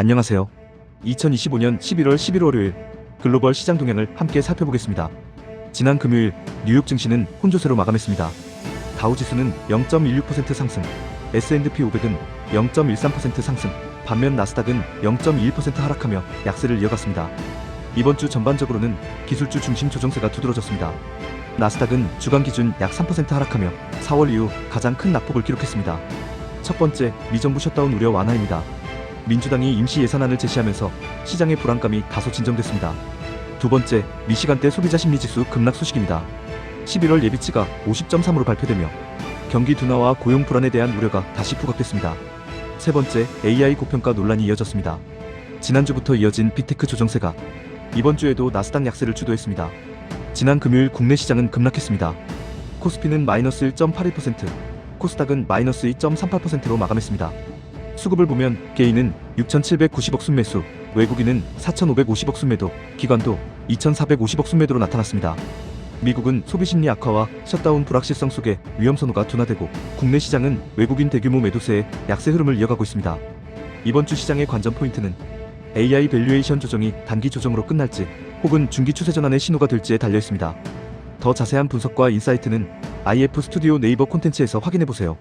안녕하세요. 2025년 11월 11일 월요일 글로벌 시장 동향을 함께 살펴보겠습니다. 지난 금요일 뉴욕 증시는 혼조세로 마감했습니다. 다우지수는 0.16% 상승, S&P 500은 0.13% 상승, 반면 나스닥은 0.21% 하락하며 약세를 이어갔습니다. 이번 주 전반적으로는 기술주 중심 조정세가 두드러졌습니다. 나스닥은 주간 기준 약 3% 하락하며 4월 이후 가장 큰 낙폭을 기록했습니다. 첫 번째, 미정부 셧다운 우려 완화입니다. 민주당이 임시 예산안을 제시하면서 시장의 불안감이 다소 진정됐습니다. 두 번째, 미시간대 소비자 심리 지수 급락 소식입니다. 11월 예비치가 50.3으로 발표되며 경기 둔화와 고용 불안에 대한 우려가 다시 부각됐습니다. 세 번째, AI 고평가 논란이 이어졌습니다. 지난주부터 이어진 빅테크 조정세가 이번 주에도 나스닥 약세를 주도했습니다. 지난 금요일 국내 시장은 급락했습니다. 코스피는 마이너스 1.81%, 코스닥은 마이너스 2.38%로 마감했습니다. 수급을 보면 개인은 6,790억 순매수, 외국인은 4,550억 순매도, 기관도 2,450억 순매도로 나타났습니다. 미국은 소비 심리 악화와 셧다운 불확실성 속에 위험 선호가 둔화되고 국내 시장은 외국인 대규모 매도세의 약세 흐름을 이어가고 있습니다. 이번 주 시장의 관전 포인트는 AI 밸류에이션 조정이 단기 조정으로 끝날지 혹은 중기 추세 전환의 신호가 될지에 달려 있습니다. 더 자세한 분석과 인사이트는 IF 스튜디오 네이버 콘텐츠에서 확인해 보세요.